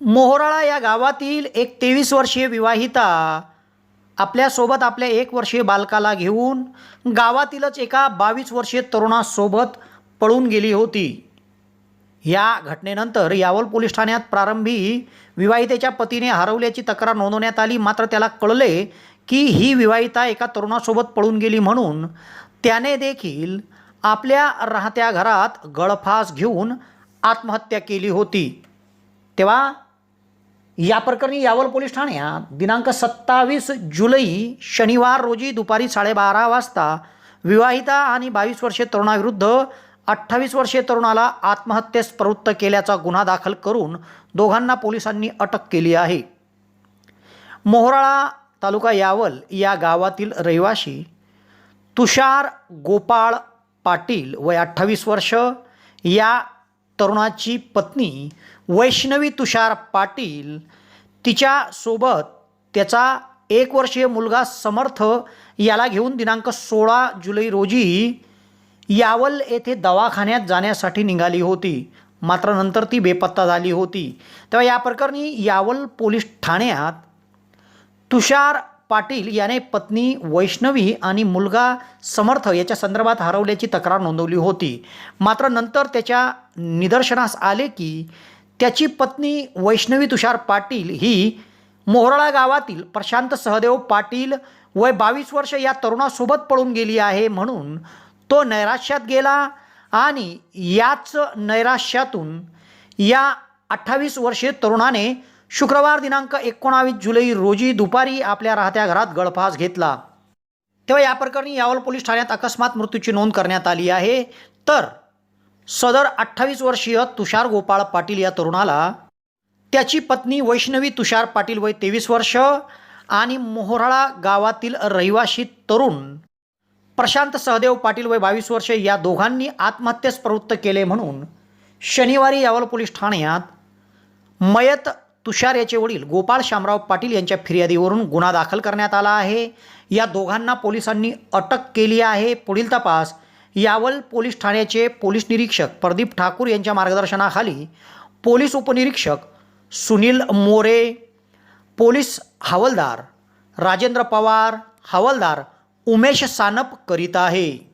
मोहोराळा या गावातील एक तेवीस वर्षीय विवाहिता आपल्यासोबत आपल्या एक वर्षीय बालकाला घेऊन गावातीलच एका बावीस वर्षीय तरुणासोबत पळून गेली होती. या घटनेनंतर यावल पोलीस ठाण्यात प्रारंभी विवाहितेच्या पतीने हरवल्याची तक्रार नोंदवण्यात आली. मात्र त्याला कळले की ही विवाहिता एका तरुणासोबत पळून गेली म्हणून त्याने देखील आपल्या राहत्या घरात गळफास घेऊन आत्महत्या केली होती. तेव्हा या प्रकरणी यावल पोलीस ठाण्यात दिनांक सत्तावीस जुलै शनिवार रोजी दुपारी साडेबारा वाजता विवाहिता आणि बावीस वर्षे तरुणाविरुद्ध अठ्ठावीस वर्षे तरुणाला आत्महत्येस प्रवृत्त केल्याचा गुन्हा दाखल करून दोघांना पोलिसांनी अटक केली आहे. मोहराळा तालुका यावल या गावातील रहिवाशी तुषार गोपाळ पाटील वय अठ्ठावीस वर्ष. या तरुणाची पत्नी वैष्णवी तुषार पाटील तिच्यासोबत त्याचा एक वर्षीय मुलगा समर्थ याला घेऊन दिनांक सोळा जुलै रोजी यावल येथे दवाखान्यात जाण्यासाठी निघाली होती. मात्र नंतर ती बेपत्ता झाली होती. तेव्हा या प्रकरणी यावल पोलीस ठाण्यात तुषार पाटील याने पत्नी वैष्णवी आणि मुलगा समर्थ याच्या संदर्भात हरवल्याची तक्रार नोंदवली होती. मात्र नंतर त्याच्या निदर्शनास आले की त्याची पत्नी वैष्णवी तुषार पाटील ही मोहराळा गावातील प्रशांत सहदेव पाटील वय बावीस वर्ष या तरुणासोबत पळून गेली आहे म्हणून तो नैराश्यात गेला आणि याच नैराश्यातून या अठ्ठावीस वर्षीय तरुणाने शुक्रवार दिनांक एकोणावीस जुलै रोजी दुपारी आपल्या राहत्या घरात गळफास घेतला. तेव्हा या प्रकरणी यावल पोलीस ठाण्यात अकस्मात मृत्यूची नोंद करण्यात आली आहे. तर सदर अठ्ठावीस वर्षीय तुषार गोपाळ पाटील या तरुणाला त्याची पत्नी वैष्णवी तुषार पाटील वय तेवीस वर्ष आणि मोहराळा गावातील रहिवाशी तरुण प्रशांत सहदेव पाटील वय बावीस वर्ष या दोघांनी आत्महत्येस प्रवृत्त केले म्हणून शनिवारी यावल पोलीस ठाण्यात मयत तुषार याचे वडील गोपाळ शामराव पाटील यांच्या फिर्यादीवरून गुन्हा दाखल करण्यात आला आहे. या दोघांना पोलिसांनी अटक केली आहे. पुढील तपास यावल पोलीस ठाण्याचे पोलीस निरीक्षक प्रदीप ठाकूर यांच्या मार्गदर्शनाखाली पोलीस उपनिरीक्षक सुनील मोरे पोलीस हवालदार राजेंद्र पवार हवालदार उमेश सानप करीत आहे.